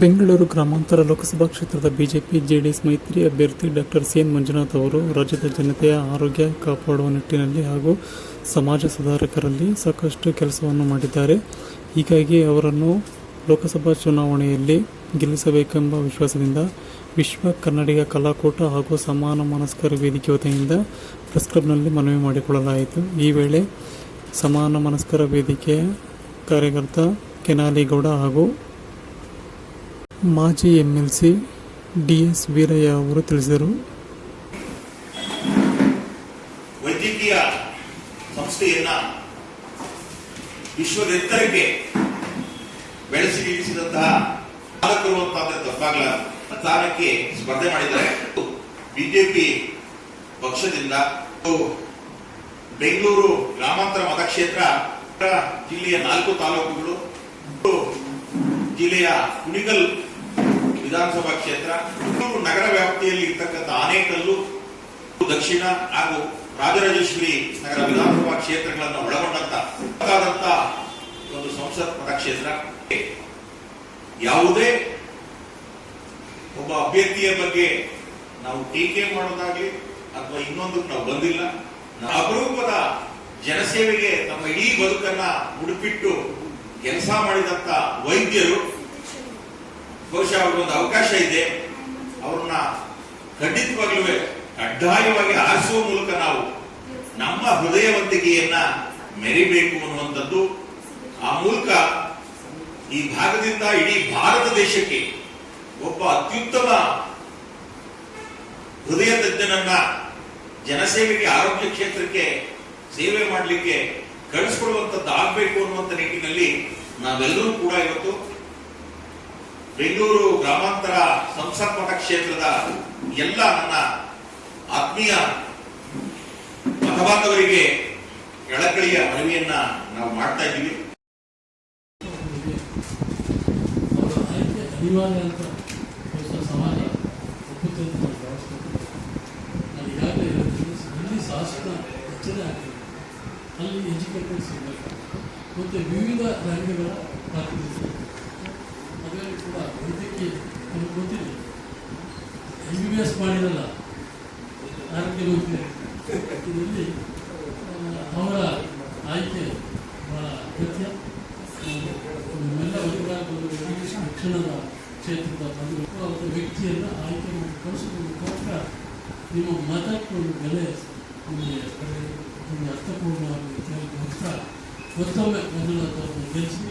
ಬೆಂಗಳೂರು ಗ್ರಾಮಾಂತರ ಲೋಕಸಭಾ ಕ್ಷೇತ್ರದ BJP, JDS ಮೈತ್ರಿ ಅಭ್ಯರ್ಥಿ ಡಾಕ್ಟರ್ ಸಿ ಎನ್ ಮಂಜುನಾಥ್ ಅವರು ರಾಜ್ಯದ ಜನತೆಯ ಆರೋಗ್ಯ ಕಾಪಾಡುವ ನಿಟ್ಟಿನಲ್ಲಿ ಹಾಗೂ ಸಮಾಜ ಸುಧಾರಕರಲ್ಲಿ ಸಾಕಷ್ಟು ಕೆಲಸವನ್ನು ಮಾಡಿದ್ದಾರೆ. ಹೀಗಾಗಿ ಅವರನ್ನು ಲೋಕಸಭಾ ಚುನಾವಣೆಯಲ್ಲಿ ಗೆಲ್ಲಿಸಬೇಕೆಂಬ ವಿಶ್ವಾಸದಿಂದ ವಿಶ್ವ ಕನ್ನಡಿಗ ಕಲಾಕೂಟ ಹಾಗೂ ಸಮಾನ ಮನಸ್ಕರ ವೇದಿಕೆ ವತಿಯಿಂದ ಪ್ರೆಸ್ ಕ್ಲಬ್ನಲ್ಲಿ ಮನವಿ ಮಾಡಿಕೊಳ್ಳಲಾಯಿತು. ಈ ವೇಳೆ ಸಮಾನ ಮನಸ್ಕರ ವೇದಿಕೆಯ ಕಾರ್ಯಕರ್ತ ಕೆನಾಲಿಗೌಡ ಹಾಗೂ ಮಾಜಿ ಎಂಎಲ್ಸಿ ಡಿ ಎಸ್ ವೀರಯ್ಯ ಅವರು ತಿಳಿಸಿದರು. ವೈದ್ಯಕೀಯ ಸಂಸ್ಥೆಯನ್ನ ವಿಶ್ವದೆತ್ತರಕ್ಕೆ ಬೆಳೆಸಿ ನಿಲ್ಲಿಸಿದಂತಹ ಸಾಧಕರು ಅಂತಾದ್ರೆ ತಪ್ಪಾಗಲ ಸ್ಥಾನಕ್ಕೆ ಸ್ಪರ್ಧೆ ಮಾಡಿದ್ದಾರೆ. ಬಿಜೆಪಿ ಪಕ್ಷದಿಂದ ಬೆಂಗಳೂರು ಗ್ರಾಮಾಂತರ ಮತಕ್ಷೇತ್ರ ಜಿಲ್ಲೆಯ ನಾಲ್ಕು ತಾಲೂಕುಗಳು. ಜಿಲ್ಲೆಯ ಕುಣಿಗಲ್ ವಿಧಾನಸಭಾ ಕ್ಷೇತ್ರ ನಗರ ವ್ಯಾಪ್ತಿಯಲ್ಲಿ ಇರ್ತಕ್ಕಂಥ ಆನೇಕಲ್ಲು, ದಕ್ಷಿಣ ಹಾಗೂ ರಾಜರಾಜೇಶ್ವರಿ ನಗರ ವಿಧಾನಸಭಾ ಕ್ಷೇತ್ರಗಳನ್ನು ಒಳಗೊಂಡಂತ ಒಂದು ಸಂಸತ್ ಮತಕ್ಷೇತ್ರ. ಯಾವುದೇ ಒಬ್ಬ ಅಭ್ಯರ್ಥಿಯ ಬಗ್ಗೆ ನಾವು ಟೀಕೆ ಮಾಡೋದಾಗ್ಲಿ ಅಥವಾ ಇನ್ನೊಂದಕ್ಕೆ ನಾವು ಬಂದಿಲ್ಲ ಅಪರೂಪದ ಜನಸೇವೆಗೆ ತಮ್ಮ ಇಡೀ ಬದುಕನ್ನ ಉಡುಪಿಟ್ಟು ಕೆಲಸ ಮಾಡಿದಂತ ವೈದ್ಯರು ಬಹುಶಃ ಅವ್ರಿಗೊಂದು ಅವಕಾಶ ಇದೆ. ಅವ್ರನ್ನ ಖಂಡಿತವಾಗ್ಲೂ ಕಡ್ಡಾಯವಾಗಿ ಆರಿಸುವ ಮೂಲಕ ನಾವು ನಮ್ಮ ಹೃದಯವಂತಿಕೆಯನ್ನ ಮೆರಿಬೇಕು ಅನ್ನುವಂಥದ್ದು ಆ ಮೂಲಕ ಈ ಭಾಗದಿಂದ ಇಡೀ ಭಾರತ ದೇಶಕ್ಕೆ ಒಬ್ಬ ಅತ್ಯುತ್ತಮ ಹೃದಯ ತಜ್ಞನನ್ನ ಜನಸೇವೆಗೆ, ಆರೋಗ್ಯ ಕ್ಷೇತ್ರಕ್ಕೆ ಸೇವೆ ಮಾಡಲಿಕ್ಕೆ ಕಳಿಸ್ಕೊಡುವಂಥದ್ದು ಆಗ್ಬೇಕು ಅನ್ನುವಂಥ ನಿಟ್ಟಿನಲ್ಲಿ ನಾವೆಲ್ಲರೂ ಕೂಡ ಇವತ್ತು ಬೆಂಗಳೂರು ಗ್ರಾಮಾಂತರ ಸಂಸತ್ ಕ್ಷೇತ್ರದ ಎಲ್ಲ ನನ್ನ ಆತ್ಮೀಯ ಮತಬಾಂಧವರಿಗೆ ಎಳಕಳಿಯ ಮನವಿಯನ್ನ ನಾವು ಮಾಡ್ತಾ ಇದ್ದೀವಿ. ಅಲ್ಲಿ ಎಜುಕೇಟೆಡ್ ಸಿಗಬೇಕು ಮತ್ತು ವಿವಿಧ ರಂಗಗಳ ಪ್ರಾತಿನಿಧ್ಯ ಗೊತ್ತಿದೆ ಎಂ ಬಿ ಬಿ ಎಸ್ ಮಾಡಿರಲ್ಲ ಆರೋಗ್ಯ ಇದರಲ್ಲಿ ಅವರ ಆಯ್ಕೆ ಬಹಳ ಅಗತ್ಯ. ನಮ್ಮೆಲ್ಲ ಒಂದು ಶಿಕ್ಷಣದ ಕ್ಷೇತ್ರದ ಬಂದಬೇಕು ಅವರ ವ್ಯಕ್ತಿಯನ್ನು ಆಯ್ಕೆ ಮಾಡಿ ಕಳಿಸೋದ್ರ ನಿಮ್ಮ ಮತಕ್ಕೆ ಒಂದು ಬೆಲೆ ನಿಮಗೆ ಒಂದು ಅರ್ಥಪೂರ್ಣವಾಗಿ ಹೇಳಿ ಮತ್ತೊಮ್ಮೆ ಮಂಜುನಾಥ್ ಅವರನ್ನು ಗೆಲ್ಲಿಸಿ.